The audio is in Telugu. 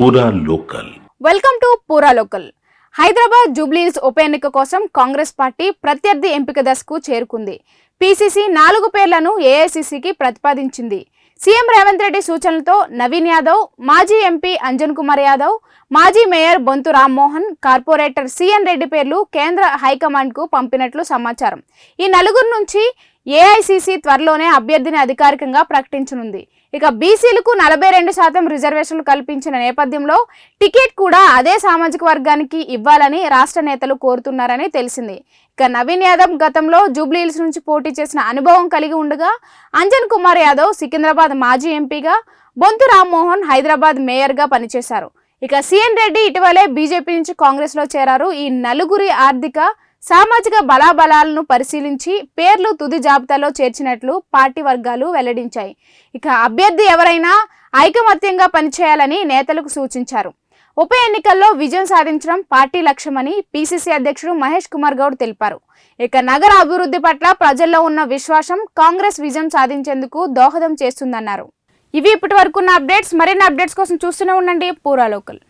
పూరా లోకల్ వెల్కమ్ టు పూరా లోకల్ హైదరాబాద్ జూబ్లీహిల్స్ ఉప ఎన్నిక కోసం కాంగ్రెస్ పార్టీ ప్రత్యర్థి ఎంపిక దశకు చేరుకుంది. పీసీసీ నాలుగు పేర్లను ఏఐసీసీకి ప్రతిపాదించింది. సీఎం రేవంత్ రెడ్డి సూచనలతో నవీన్ యాదవ్ మాజీ ఎంపీ అంజన్ కుమార్ యాదవ్ మాజీ mayor Bonthu Rammohan corporator C N Reddy పేర్లు కేంద్ర హైకమాండ్కు పంపినట్లు సమాచారం. ఈ నలుగురు నుంచి ఏఐసీసీ త్వరలోనే అభ్యర్థిని అధికారికంగా ప్రకటించనుంది. ఇక బీసీలకు నలభై రెండు శాతం రిజర్వేషన్లు కల్పించిన నేపథ్యంలో టికెట్ కూడా అదే సామాజిక వర్గానికి ఇవ్వాలని రాష్ట్ర నేతలు కోరుతున్నారని తెలిసింది. ఇక నవీన్ యాదవ్ గతంలో జూబ్లీహిల్స్ నుంచి పోటీ చేసిన అనుభవం కలిగి ఉండగా అంజన్ కుమార్ యాదవ్ సికింద్రాబాద్ మాజీ ఎంపీగా బొంతు రామ్మోహన్ హైదరాబాద్ మేయర్గా పనిచేశారు. ఇక సిఎన్ రెడ్డి ఇటీవలే బీజేపీ నుంచి కాంగ్రెస్లో చేరారు. ఈ నలుగురి ఆర్థిక సామాజిక బలాబలాలను పరిశీలించి పేర్లు తుది జాబితాలో చేర్చినట్లు పార్టీ వర్గాలు వెల్లడించాయి. ఇక అభ్యర్థి ఎవరైనా ఐకమత్యంగా పనిచేయాలని నేతలకు సూచించారు. ఉప ఎన్నికల్లో విజయం సాధించడం పార్టీ లక్ష్యమని పీసీసీ అధ్యక్షుడు మహేష్ కుమార్ గౌడ్ తెలిపారు. ఇక నగర అభివృద్ధి పట్ల ప్రజల్లో ఉన్న విశ్వాసం కాంగ్రెస్ విజయం సాధించేందుకు దోహదం చేస్తుందన్నారు. ఇవి ఇప్పటి వరకు ఉన్న అప్డేట్స్. మరిన్ని అప్డేట్స్ కోసం చూస్తూనే ఉండండి. పూరా లోకల్.